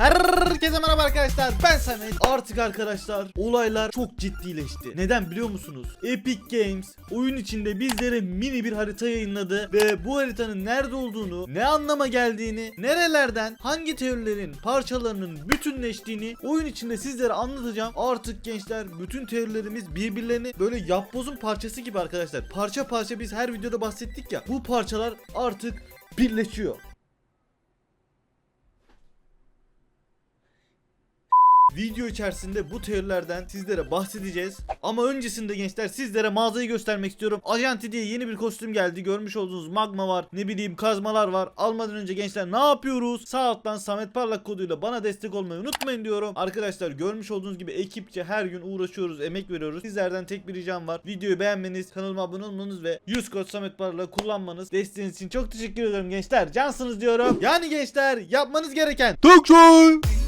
Herkese merhaba arkadaşlar. Ben Samet. Artık arkadaşlar olaylar çok ciddileşti. Neden biliyor musunuz? Epic Games oyun içinde bizlere mini bir harita yayınladı Ve bu haritanın nerede olduğunu Ne anlama geldiğini Nerelerden hangi teorilerin parçalarının bütünleştiğini Oyun içinde sizlere anlatacağım. Artık gençler bütün teorilerimiz birbirlerini böyle yapbozun parçası gibi arkadaşlar. Parça parça biz her videoda bahsettik ya Bu parçalar artık birleşiyor Video içerisinde bu teorilerden sizlere bahsedeceğiz. Ama öncesinde gençler sizlere mağazayı göstermek istiyorum. Ajanti diye yeni bir kostüm geldi. Görmüş olduğunuz magma var. Ne bileyim kazmalar var. Almadan önce gençler ne yapıyoruz? Sağ alttan Samet Parlak koduyla bana destek olmayı unutmayın diyorum. Arkadaşlar görmüş olduğunuz gibi ekipçe her gün uğraşıyoruz, emek veriyoruz. Sizlerden tek bir ricam var. Videoyu beğenmeniz, kanalıma abone olmanız ve 100 kod Samet Parlak kullanmanız. Desteğiniz için çok teşekkür ederim gençler. Cansınız diyorum. Yani gençler yapmanız gereken Doktor.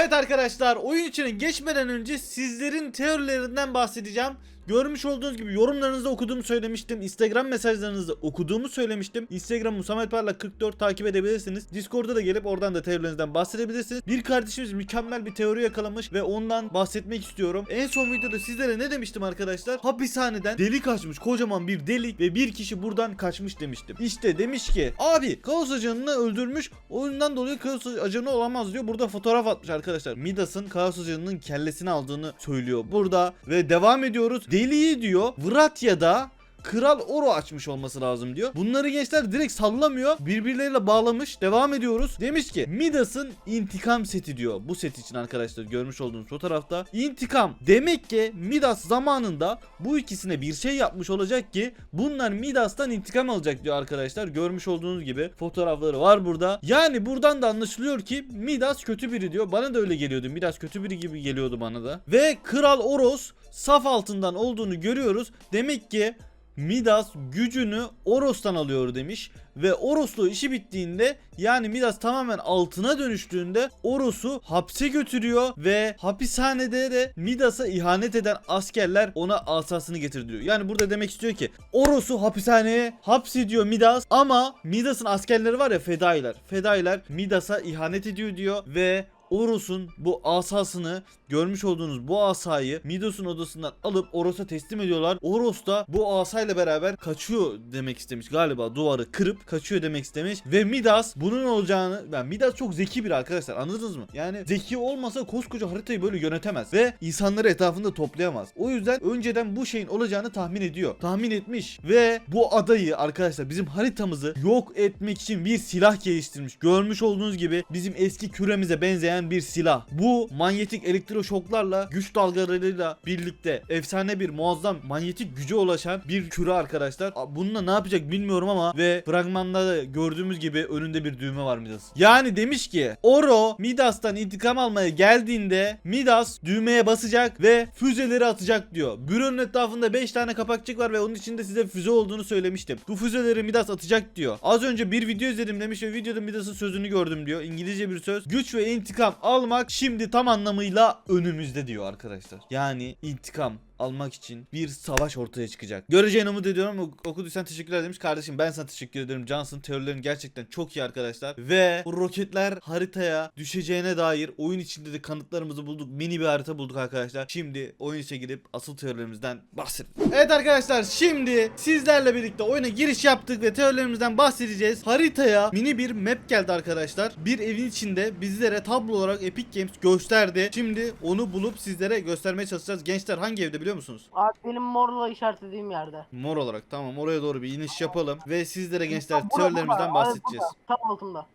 Evet arkadaşlar oyun içine geçmeden önce sizlerin teorilerinden bahsedeceğim. Görmüş olduğunuz gibi yorumlarınızda okuduğumu söylemiştim. Instagram mesajlarınızda okuduğumu söylemiştim. Instagram'ı Samet Parlak 44 takip edebilirsiniz. Discord'a da gelip oradan da teorilerinizden bahsedebilirsiniz. Bir kardeşimiz mükemmel bir teori yakalamış ve ondan bahsetmek istiyorum. En son videoda sizlere ne demiştim arkadaşlar? Hapishaneden delik açmış kocaman bir delik ve bir kişi buradan kaçmış demiştim. İşte demiş ki abi kaos ajanını öldürmüş oyundan dolayı kaos ajanı olamaz diyor. Burada fotoğraf atmış arkadaşlar. Midas'ın kaos ajanının kellesini aldığını söylüyor burada ve devam ediyoruz. Deliği diyor Vratya'da Kral Oro açmış olması lazım diyor. Bunları gençler direkt sallamıyor. Birbirleriyle bağlamış. Devam ediyoruz. Demiş ki Midas'ın intikam seti diyor. Bu set için arkadaşlar görmüş olduğunuz fotoğrafta. İntikam. Demek ki Midas zamanında bu ikisine bir şey yapmış olacak ki bunlar Midas'tan intikam alacak diyor arkadaşlar. Görmüş olduğunuz gibi fotoğrafları var burada. Yani buradan da anlaşılıyor ki Midas kötü biri diyor. Bana da öyle geliyordu. Midas kötü biri gibi geliyordu bana da. Ve Kral Oros saf altından olduğunu görüyoruz. Demek ki Midas gücünü Oros'tan alıyor demiş ve Oros'lu işi bittiğinde yani Midas tamamen altına dönüştüğünde Oros'u hapse götürüyor ve hapishanede de Midas'a ihanet eden askerler ona asasını getiriyor. Yani burada demek istiyor ki Oros'u hapishaneye hapsediyor Midas ama Midas'ın askerleri var ya fedailer. Fedailer Midas'a ihanet ediyor diyor ve Oros'un bu asasını görmüş olduğunuz bu asayı Midas'ın odasından alıp Oros'a teslim ediyorlar. Oros da bu asayla beraber kaçıyor demek istemiş galiba duvarı kırıp kaçıyor demek istemiş ve Midas bunun olacağını ben Midas çok zeki bir arkadaşlar anladınız mı? Yani zeki olmasa koskoca haritayı böyle yönetemez ve insanları etrafında toplayamaz. O yüzden önceden bu şeyin olacağını tahmin ediyor. Tahmin etmiş ve bu adayı arkadaşlar bizim haritamızı yok etmek için bir silah geliştirmiş. Görmüş olduğunuz gibi bizim eski küremize benzeyen bir silah. Bu manyetik elektroşoklarla güç dalgalarıyla birlikte efsane bir muazzam manyetik güce ulaşan bir küre arkadaşlar. Bununla ne yapacak bilmiyorum ama ve fragmanda da gördüğümüz gibi önünde bir düğme var Midas. Yani demiş ki Oro Midas'tan intikam almaya geldiğinde Midas düğmeye basacak ve füzeleri atacak diyor. Büronun etrafında 5 tane kapakçık var ve onun içinde size füze olduğunu söylemiştim. Bu füzeleri Midas atacak diyor. Az önce bir video izledim demiş ve videoda Midas'ın sözünü gördüm diyor. İngilizce bir söz. Güç ve intikam almak şimdi tam anlamıyla önümüzde diyor arkadaşlar. Yani intikam almak için bir savaş ortaya çıkacak. Göreceğini umut ediyorum. Ok- Okuduysan teşekkürler demiş. Kardeşim ben sana teşekkür ederim. Johnson teorilerin gerçekten çok iyi arkadaşlar. Ve bu roketler haritaya düşeceğine dair oyun içinde de kanıtlarımızı bulduk. Mini bir harita bulduk arkadaşlar. Şimdi oyun içe girip asıl teorilerimizden bahsedelim. Evet arkadaşlar şimdi sizlerle birlikte oyuna giriş yaptık ve teorilerimizden bahsedeceğiz. Haritaya mini bir map geldi arkadaşlar. Bir evin içinde bizlere tablo olarak Epic Games gösterdi. Şimdi onu bulup sizlere göstermeye çalışacağız. Gençler hangi evde biliyor musunuz? Abi benim morla işaretlediğim yerde. Mor olarak tamam oraya doğru bir iniş yapalım ve sizlere gençler Burada, teorilerimizden bahsedeceğiz. burada, Tam altında.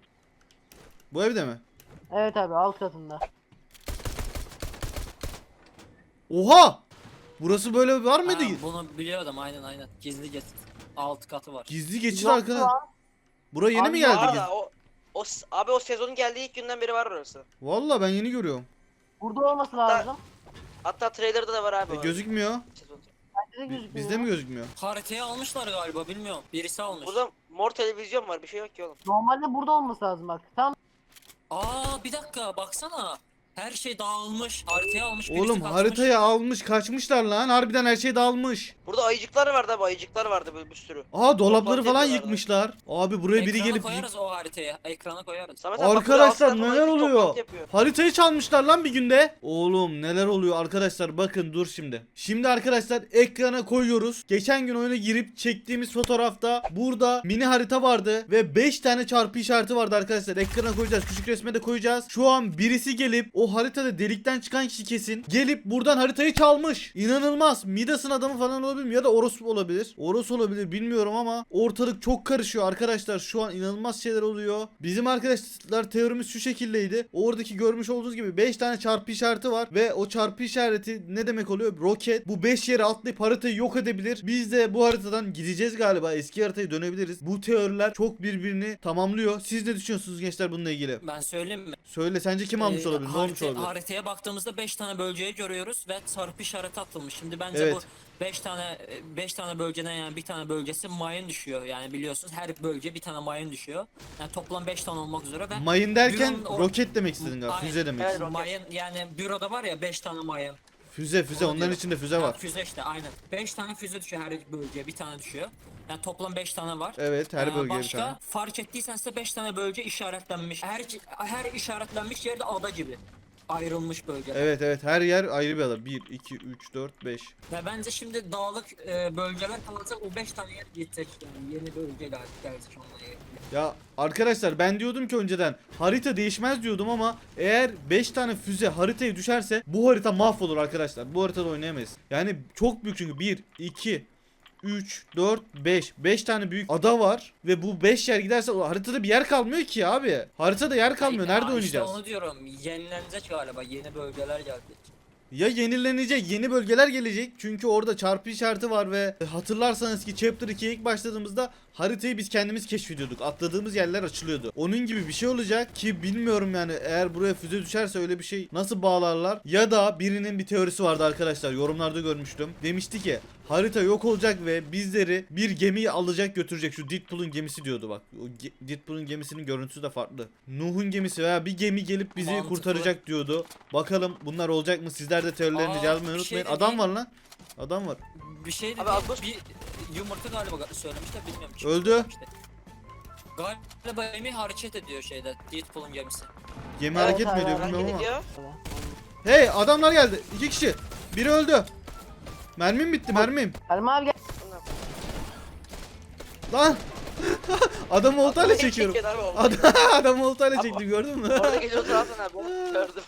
Bu evde mi? Evet abi alt katında. Oha! Burası böyle var mıydı? Ha, bunu biliyordum aynen aynen. Gizli geçit. Alt katı var. Gizli geçit Yok arkadaş. lan. Buraya yeni Abi mi yok. geldi? Valla o, o s- abi o sezonun geldiği ilk günden beri var orası. Valla ben yeni görüyorum. Burada olması lazım. Hatta trailer'da da var abi. E, o gözükmüyor. Bende de Bi- gözükmüyor. Bizde mi gözükmüyor? Haritayı almışlar galiba bilmiyorum. Birisi almış. Burada mor televizyon var bir şey yok ki oğlum. Normalde burada olması lazım bak. Tam Aa bir dakika baksana. Her şey dağılmış. Haritayı almış. birisi Oğlum kaçmış. haritayı almış kaçmışlar lan. Harbiden her şey dağılmış. Burada ayıcıklar vardı abi ayıcıklar vardı böyle bir sürü. Aa dolapları Toplantı falan yapıyorlar. yıkmışlar. Abi buraya biri Ekrana gelip koyarız o haritayı. Ekrana koyarız. Samet abi bak burada Arkadaşlar neler ayıcık oluyor? toplantı yapıyor. Haritayı çalmışlar lan bir günde. Oğlum neler oluyor arkadaşlar bakın dur şimdi. Şimdi arkadaşlar ekrana koyuyoruz. Geçen gün oyuna girip çektiğimiz fotoğrafta burada mini harita vardı ve 5 tane çarpı işareti vardı arkadaşlar. Ekrana koyacağız. Küçük resme de koyacağız. Şu an birisi gelip o haritada delikten çıkan kişi kesin. Gelip buradan haritayı çalmış. İnanılmaz. Midas'ın adamı falan olabilir mi? Ya da Oros olabilir. Oros olabilir bilmiyorum ama ortalık çok karışıyor arkadaşlar. Şu an inanılmaz şeyler oluyor. Bizim arkadaşlar teorimiz şu şekildeydi. Oradaki görmüş olduğunuz gibi 5 tane çarpı işareti var ve o çarpı işareti ne demek oluyor? Roket bu 5 yere atlayıp haritayı yok edebilir. Biz de bu haritadan gideceğiz galiba. Eski haritaya dönebiliriz. Bu teoriler çok birbirini tamamlıyor. Siz ne düşünüyorsunuz gençler bununla ilgili? Ben söyleyeyim mi? Söyle sence kim almış Ee, olabilir? Ne olmuş harita- olabilir? Haritaya baktığımızda 5 tane bölgeyi görüyoruz ve çarpı işareti atılmış. Şimdi bence Evet. bu 5 tane 5 tane bölgeden yani bir tane bölgesi mayın düşüyor. Yani biliyorsunuz her bölge bir tane mayın düşüyor. Yani toplam 5 tane olmak üzere ve Mayın derken Büronun roket demek istedin galiba. Aynen. Füze demek. Evet, roket. mayın yani büroda var ya 5 tane mayın. Füze füze Onu onların diyorum. içinde füze Ha, var. Füze işte aynen. 5 tane füze düşüyor her bölgeye bir tane düşüyor. Yani toplam 5 tane var. Evet her Ee, bölgeye bir başka tane. fark ettiysen size 5 tane bölge işaretlenmiş. Her her işaretlenmiş yerde ada gibi ayrılmış bölgeler. Evet evet her yer ayrı bir alan. 1, 2, 3, 4, 5. Ve bence şimdi dağlık e, bölgeler kalacak o 5 tane yer gidecek yani yeni bölge gel gelecek onlara. Ya arkadaşlar ben diyordum ki önceden harita değişmez diyordum ama eğer 5 tane füze haritaya düşerse bu harita mahvolur arkadaşlar. Bu haritada oynayamayız. Yani çok büyük çünkü 1, 2, 3, 4, 5. 5 tane büyük ada var ve bu 5 yer giderse haritada bir yer kalmıyor ki abi. Haritada yer kalmıyor. Ya Nerede işte oynayacağız? onu diyorum yenilenecek galiba yeni bölgeler gelecek. Ya yenilenecek yeni bölgeler gelecek çünkü orada çarpı işareti var ve hatırlarsanız ki Chapter 2'ye ilk başladığımızda haritayı biz kendimiz keşfediyorduk. Atladığımız yerler açılıyordu. Onun gibi bir şey olacak ki bilmiyorum yani eğer buraya füze düşerse öyle bir şey nasıl bağlarlar ya da birinin bir teorisi vardı arkadaşlar yorumlarda görmüştüm. Demişti ki harita yok olacak ve bizleri bir gemiyi alacak götürecek. Şu Deadpool'un gemisi diyordu bak. O ge- Deadpool'un gemisinin görüntüsü de farklı. Nuh'un gemisi veya bir gemi gelip bizi Mantıklı. kurtaracak diyordu. Bakalım bunlar olacak mı? Sizler de teorilerinizi Aa, yazmayı bir unutmayın. şey de Adam var lan. Adam var. Bir şey de Abi Atlas- bir yumurta galiba söylemişler bilmiyorum. kim Öldü. söylemişti. Galiba Emi hareket ediyor şeyde Deadpool'un gemisi. Gemi hareket mi ediyor bilmiyorum ama. Hey adamlar geldi. İki kişi. Biri öldü. Mermim bitti mermim. Erman abi gel. Lan. Adamı oltayla çekiyorum. çekiyor abi o. Adam, adamı oltayla çektim gördün mü? Orada geliyordu Hasan abi. onu Gördüm.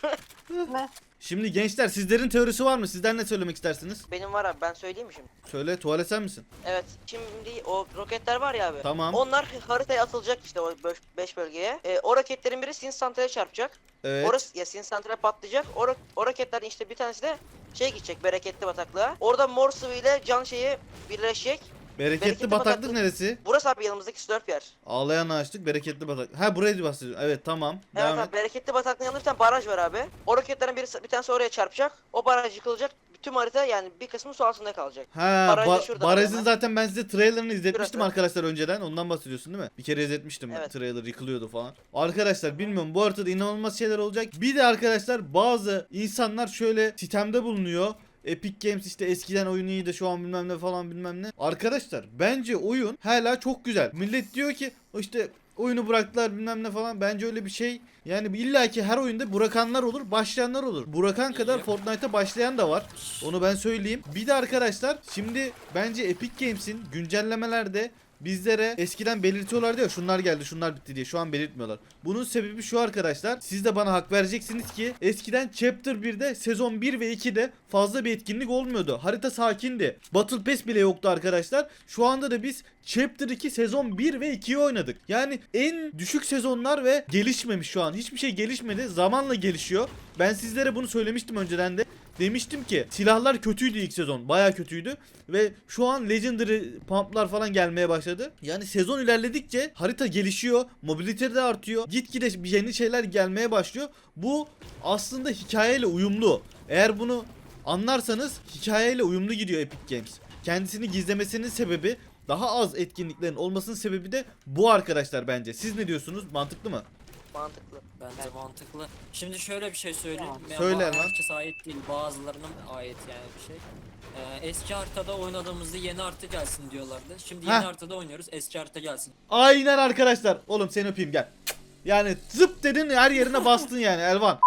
Ne? Şimdi gençler sizlerin teorisi var mı? Sizler ne söylemek istersiniz? Benim var abi ben söyleyeyim mi şimdi? Söyle tuvalet sen misin? Evet. Şimdi o roketler var ya abi. Tamam. Onlar haritaya atılacak işte o 5 bölgeye. Ee, o roketlerin biri Sin Santral'e çarpacak. Evet. Orası ya Sin Santral patlayacak. O, ro- o roketlerden işte bir tanesi de şey gidecek bereketli bataklığa. Orada mor sıvı ile can şeyi birleşecek. Bereketli bereketli bataklık bataklık- neresi? Burası abi yanımızdaki slurp yer. Ağlayan ağaçlık bereketli bataklık. Ha burayı bahsediyorsun. Evet tamam. Evet Devam abi et. bereketli bataklığın yanında bir tane baraj var abi. O roketlerin biri, bir tanesi oraya çarpacak. O baraj yıkılacak. Tüm harita yani bir kısmı su altında kalacak. Ha Baraj da ba- şurada barajın hemen. zaten ben size trailerını izletmiştim Şurası. arkadaşlar önceden. Ondan bahsediyorsun değil mi? Bir kere izletmiştim. Evet. Trailer yıkılıyordu falan. Arkadaşlar bilmiyorum bu haritada inanılmaz şeyler olacak. Bir de arkadaşlar bazı insanlar şöyle sitemde bulunuyor. Epic Games işte eskiden oyun iyiydi şu an bilmem ne falan bilmem ne. Arkadaşlar bence oyun hala çok güzel. Millet diyor ki işte oyunu bıraktılar bilmem ne falan. Bence öyle bir şey. Yani illa ki her oyunda bırakanlar olur, başlayanlar olur. Burakan kadar. Fortnite'a başlayan da var. Onu ben söyleyeyim. Bir de arkadaşlar şimdi bence Epic Games'in güncellemelerde bizlere eskiden belirtiyorlardı ya şunlar geldi şunlar bitti diye şu an belirtmiyorlar. Bunun sebebi şu arkadaşlar siz de bana hak vereceksiniz ki eskiden Chapter 1'de sezon 1 ve 2'de fazla bir etkinlik olmuyordu. Harita sakindi. Battle Pass bile yoktu arkadaşlar. Şu anda da biz Chapter 2 sezon 1 ve 2'yi oynadık. Yani en düşük sezonlar ve gelişmemiş şu an. Hiçbir şey gelişmedi. Zamanla gelişiyor. Ben sizlere bunu söylemiştim önceden de. Demiştim ki silahlar kötüydü ilk sezon. Baya kötüydü. Ve şu an Legendary pumplar falan gelmeye başladı. Yani sezon ilerledikçe harita gelişiyor. Mobilite de artıyor. Gitgide yeni şeyler gelmeye başlıyor. Bu aslında hikayeyle uyumlu. Eğer bunu anlarsanız hikayeyle uyumlu gidiyor Epic Games. Kendisini gizlemesinin sebebi daha az etkinliklerin olmasının sebebi de bu arkadaşlar bence. Siz ne diyorsunuz? Mantıklı mı? Mantıklı. Bence Evet. mantıklı. Şimdi şöyle bir şey söyleyeyim. Tamam. Söyle lan. herkese ait değil. Bazılarının ait yani bir şey. Ee, eski haritada oynadığımızda yeni harita gelsin diyorlardı. Şimdi yeni Heh. haritada oynuyoruz. Eski harita gelsin. Aynen arkadaşlar. Oğlum seni öpeyim gel. Yani zıp dedin her yerine bastın yani Elvan.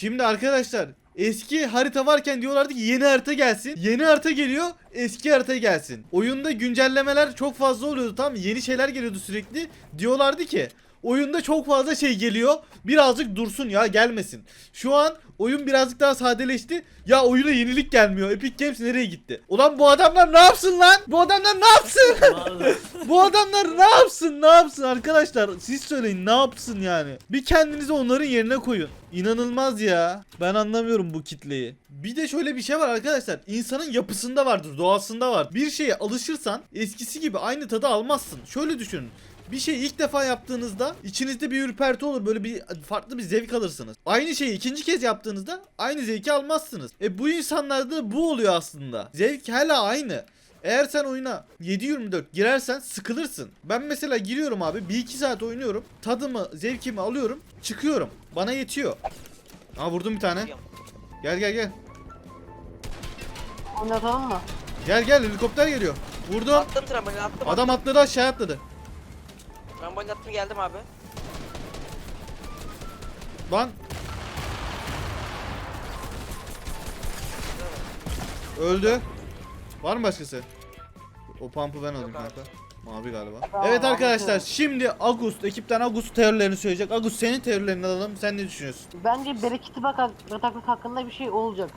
Şimdi arkadaşlar eski harita varken diyorlardı ki yeni harita gelsin. Yeni harita geliyor eski harita gelsin. Oyunda güncellemeler çok fazla oluyordu tamam mı? Yeni şeyler geliyordu sürekli. Diyorlardı ki oyunda çok fazla şey geliyor. Birazcık dursun ya gelmesin. Şu an oyun birazcık daha sadeleşti. Ya oyuna yenilik gelmiyor. Epic Games nereye gitti? Ulan bu adamlar ne yapsın lan? Bu adamlar ne yapsın? Bu adamlar ne yapsın ne yapsın arkadaşlar siz söyleyin ne yapsın yani bir kendinizi onların yerine koyun İnanılmaz ya ben anlamıyorum bu kitleyi bir de şöyle bir şey var arkadaşlar insanın yapısında vardır doğasında var bir şeye alışırsan eskisi gibi aynı tadı almazsın şöyle düşünün bir şeyi ilk defa yaptığınızda içinizde bir ürperti olur böyle bir farklı bir zevk alırsınız. Aynı şeyi ikinci kez yaptığınızda aynı zevki almazsınız. E bu insanlarda bu oluyor aslında. Zevk hala aynı. Eğer sen oyuna 7-24 girersen sıkılırsın. Ben mesela giriyorum abi 1-2 saat oynuyorum. Tadımı, zevkimi alıyorum. Çıkıyorum. Bana yetiyor. Aa vurdum bir tane. Gel gel gel. Oynatalım mı? Gel gel helikopter geliyor. Vurdum. Attım trambolini attım. Adam atladı aşağı atladı. Trambolini attım geldim abi. Lan. Öldü. Var mı başkası? O pump'ı ben alayım kanka. Mavi galiba. Evet arkadaşlar şimdi Agust ekipten Agust teorilerini söyleyecek. Agust senin teorilerini alalım. Sen ne düşünüyorsun? Bence bereketli batak bataklık hakkında bir şey olacak.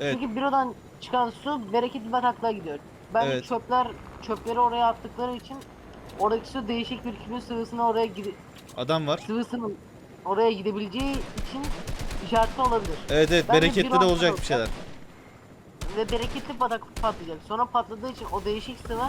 Evet. Çünkü bürodan çıkan su bereketli bataklığa gidiyor. Bence Evet. çöpler çöpleri oraya attıkları için oradaki su değişik bir kimin sıvısına oraya gide Adam var. sıvısının oraya gidebileceği için işaretli olabilir. Evet evet Bence bereketli bir de olacak bir şeyler. Ve bereketli bataklık patlayacak. Sonra patladığı için o değişik sıvı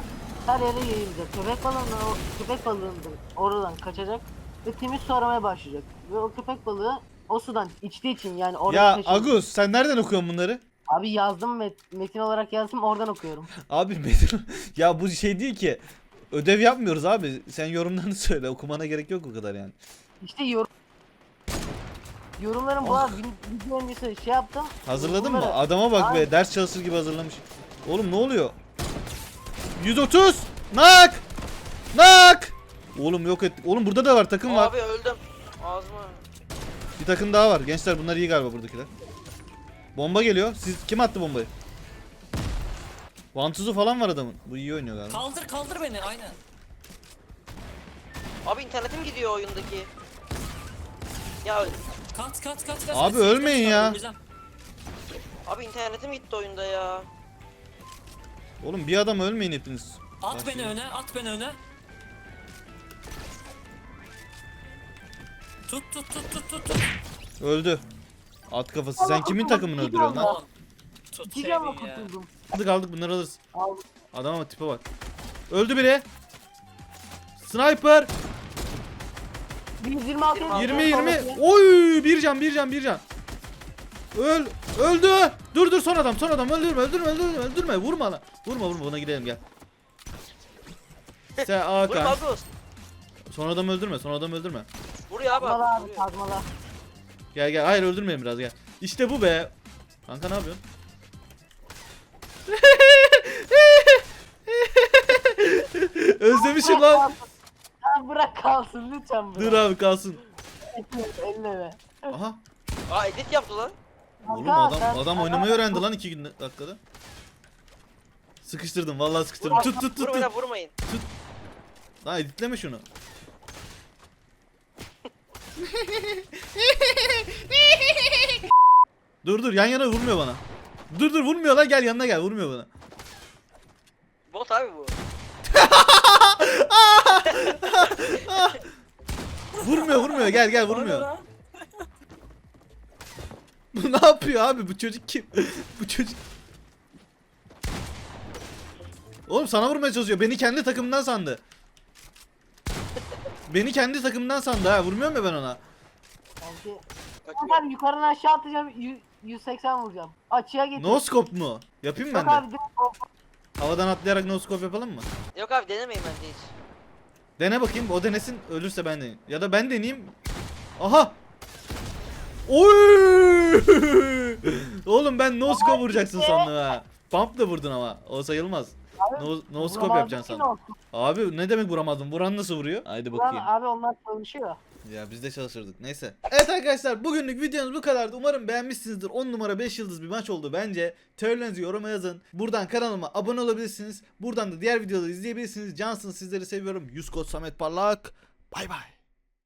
her yere yayılacak. Köpek balığının o köpek balığının oradan kaçacak ve temiz su aramaya başlayacak. Ve o köpek balığı o sudan içtiği için yani oraya Ya. Agus sen nereden okuyorsun bunları? Abi yazdım met metin olarak yazdım oradan okuyorum. Abi Metin ya bu şey değil ki. Ödev yapmıyoruz abi. Sen yorumlarını söyle. Okumana gerek yok o kadar yani. İşte yorum yorumlarım bu abi vid- video öncesi şey yaptım. Hazırladın mı? Adama bak be. Ders çalışır gibi hazırlamış. Oğlum ne oluyor? 130! Nak! Nak! Oğlum yok ettik. Oğlum burada da var takım var. Abi öldüm. Ağzıma. Bir takım daha var. Gençler bunlar iyi galiba buradakiler. Bomba geliyor. Siz kim attı bombayı? Vantuzu falan var adamın. Bu iyi oynuyor galiba. Kaldır kaldır beni aynen. Abi internetim gidiyor oyundaki. Ya Kat kat kat kat. Abi Kat, ölmeyin kat, ya. öleceğim. abi internetim gitti oyunda ya. Oğlum bir adam ölmeyin hepiniz. At Bak beni şimdi. öne at beni öne. Tut tut tut tut tut tut. Öldü. At kafası. Sen kimin takımını öldürüyorsun lan? Tut İki canla seni ya. kurtuldum. Aldık aldık bunları alırız. Aldım. Adam ama tipe bak. Öldü biri. Sniper. 126 20 20. Oy bir can bir can bir can. Öl öldü. Dur dur son adam son adam öldürme öldürme öldürme öldürme vurma lan. Vurma vurma buna gidelim gel. Sen Vurma Hakan. Agus. Son adam öldürme son adam öldürme. Vuruyor abi. Kazmalar Agus, abi kazmalar. Gel gel hayır öldürmeyin biraz gel. İşte bu be. Kanka ne yapıyorsun? Özlemişim lan. Ya bırak kalsın lütfen bırak. Dur abi kalsın. Eline be. Aha. Aa edit yaptı lan. Oğlum adam adam oynamayı öğrendi lan 2 dakikada. Sıkıştırdım vallahi sıkıştırdım. Tut tut tut tut. Vurmayın vurmayın. Lan editleme şunu. dur dur yan yana vurmuyor bana. Dur dur vurmuyor lan gel yanına gel vurmuyor bana. Bot abi bu. Vurmuyor vurmuyor gel gel vurmuyor. Bu ne yapıyor abi bu çocuk kim? bu çocuk. Oğlum sana vurmaya çalışıyor. Beni kendi takımından sandı. Beni kendi takımından sandı ha. Vurmuyor mu ben ona? Abi yukarıdan aşağı atacağım. Yü- 180 vuracağım. Açıya getir. No scope mu? Yapayım mı Yok ben de. abi direkt o- Havadan atlayarak no scope yapalım mı? Yok abi denemeyin bence hiç. Dene bakayım. O denesin. Ölürse ben deneyeyim. Ya da ben deneyeyim. Aha. Oy! Oğlum ben no scope vuracaksın sandım ha. Pump da vurdun ama. O sayılmaz. No, no scope yapacaksın ki sandım. olsun. Abi ne demek vuramadım? Vuran nasıl vuruyor? Haydi Lan bakayım. abi onlar çalışıyor. Ya biz de çalışırdık. Neyse. Evet arkadaşlar bugünlük videomuz bu kadardı. Umarım beğenmişsinizdir. 10 numara 5 yıldız bir maç oldu bence. Teorilerinizi yoruma yazın. Buradan kanalıma abone olabilirsiniz. Buradan da diğer videoları izleyebilirsiniz. Cansınız sizleri seviyorum. Yüz kod Samet Parlak. Bay bay.